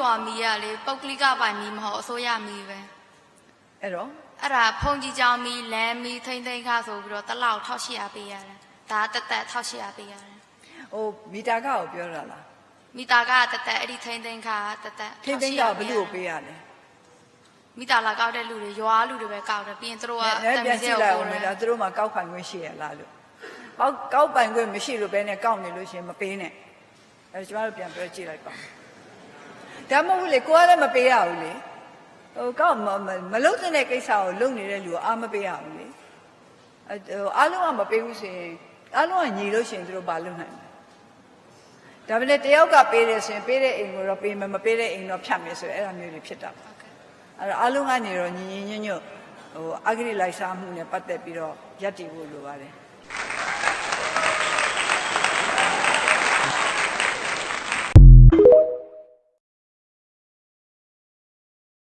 ရွာမီရလေပုတ်ကလိကပိုင်မီမဟုတ်အစိုးရမီပဲအဲ့တော့အဲ့ဒါဖုန်ကြီးကြောင်မီလမ်းမီထိမ့်သိမ့်ခါဆိုပြီးတော့တစ်လောက်1800ပေးရတယ်ဒါတက်တက်1800ပေးရတယ်ဟိုမီတာကကိုပြောတာလားမိသားကတက်တက်အဲ့ဒီထိမ့်သိမ့်ခါတက်တက်ထိမ့်သိမ်းကဘယ်လိုပေးရလဲမိသားလာကောက်တဲ့လူတွေရွာလူတွေပဲကောက်တယ်ပြီးရင်သူတို့ကအဲ့ပြန်ကြည့်လိုက်အောင်မယ်ဒါသူတို့မှကောက်ခံခွင့်ရှိရလားလို့ကောက်ကောက်ပိုင်ခွင့်မရှိလို့ပဲနဲ့ကောက်နေလို့ရှိရင်မပေးနဲ့အဲ့ကျမတို့ပြန်ပြောကြည့်လိုက်ပါ ဒါမှမဟုတ်လေကိုကလည်းမပေးရဘူးလေဟိုကောက်မမမလုပ်တဲ့ကိစ္စကိုလုပ်နေတဲ့လူကအာမပေးရဘူးလေအဲဟိုအားလုံးကမပေးဘူးဆိုရင်အားလုံးကညီလို့ရှိရင်သူတို့ဘာလုပ်နိုင်လဲဒါပေမဲ့တယောက်ကပေးတယ်ဆိုရင်ပေးတဲ့အိမ်ကိုတော့ပေးမယ်မပေးတဲ့အိမ်တော့ဖြတ်မယ်ဆိုရင်အဲ့ဒါမျိုးတွေဖြစ်တာပါအဲ့တော့အလုံးကနေတော့ညီညီညွတ်ညွတ်ဟိုအဂရိလိုက်စားမှုနဲ့ပတ်သက်ပြီးတော့ရပ်တည်ဖို့လိုပါတယ်